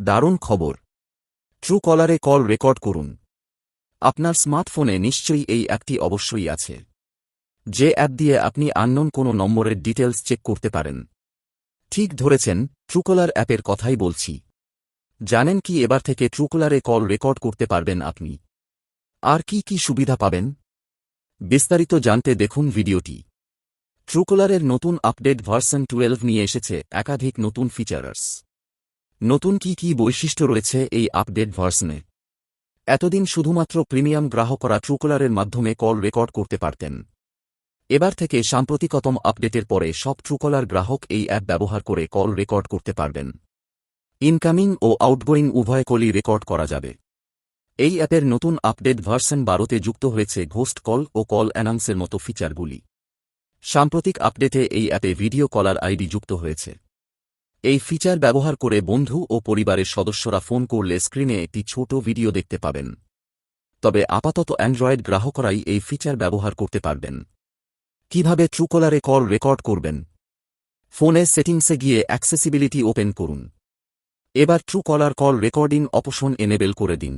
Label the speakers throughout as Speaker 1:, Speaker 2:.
Speaker 1: দারুণ খবর। True কলারে call record করুন। আপনার স্মার্টফোনে নিশ্চয়ই এই অ্যাপটি অবশ্যই আছে। যে অ্যাপ দিয়ে আপনি আননোন কোনো নম্বরের ডিটেলস চেক করতে পারেন। ঠিক ধরেছেন ট্রুকলার অ্যাপের কথাই বলছি। জানেন কি এবার থেকে ট্রুকলারে কল রেকর্ড করতে পারবেন আপনি। আর কি কি সুবিধা পাবেন? বিস্তারিত জানতে দেখুন ভিডিওটি। ট্রুকলারের নতুন আপডেট ভার্সন টুয়েলভ নিয়ে এসেছে, একাধিক নতুন ফিচার্স নতুন কি কি বৈশিষ্ট্য রয়েছে এই আপডেট ভার্সনে? এতদিন শুধুমাত্র প্রিমিয়াম গ্রাহকরা ট্রুকলারের মাধ্যমে কল রেকর্ড করতে পারতেন। এবার থেকে সাম্প্রতিকতম আপডেটের পরে সব ট্রুকলার গ্রাহক এই অ্যাপ ব্যবহার করে কল রেকর্ড করতে পারবেন। ইনকামিং ও আউটগোয়িং উভয় কলই রেকর্ড করা যাবে। এই অ্যাপের নতুন আপডেট ভার্সন বারোতে যুক্ত হয়েছে ঘোস্ট কল ও কল অ্যানাউন্সের মতো ফিচারগুলি। সাম্প্রতিক আপডেটে এই অ্যাপে ভিডিও কলার আইডি যুক্ত হয়েছে। এই ফিচার ব্যবহার করে বন্ধু ও পরিবারের সদস্যরা ফোন করলে স্ক্রিনে একটি ছোট ভিডিও দেখতে পাবেন। তবে আপাতত অ্যান্ড্রয়েড গ্রাহকরাই এই ফিচার ব্যবহার করতে পারবেন। কীভাবে ট্রুকলারে কল রেকর্ড করবেন? ফোনে সেটিংসে গিয়ে অ্যাক্সেসিবিলিটি ওপেন করুন। এবার Truecaller call recording option enable করে দিন।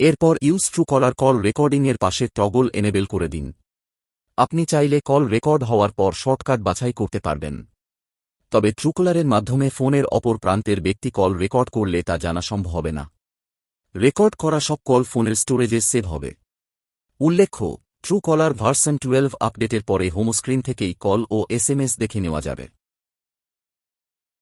Speaker 1: এরপর ইউজ ট্রু কলার কল রেকর্ডিংয়ের পাশে টগল এনেবেল করে দিন। আপনি চাইলে কল রেকর্ড হওয়ার পর শর্টকাট বাছাই করতে পারবেন। তবে ট্রুকলারের মাধ্যমে ফোনের অপর প্রান্তের ব্যক্তি কল রেকর্ড করলে তা জানা সম্ভব হবে না। রেকর্ড করা সব কল ফোনের স্টোরেজে সেভ হবে। উল্লেখ্য, ট্রুকলার ভার্সন টুয়েলভ আপডেটের পরে হোমস্ক্রিন থেকেই কল ও এসএমএস দেখে নেওয়া যাবে।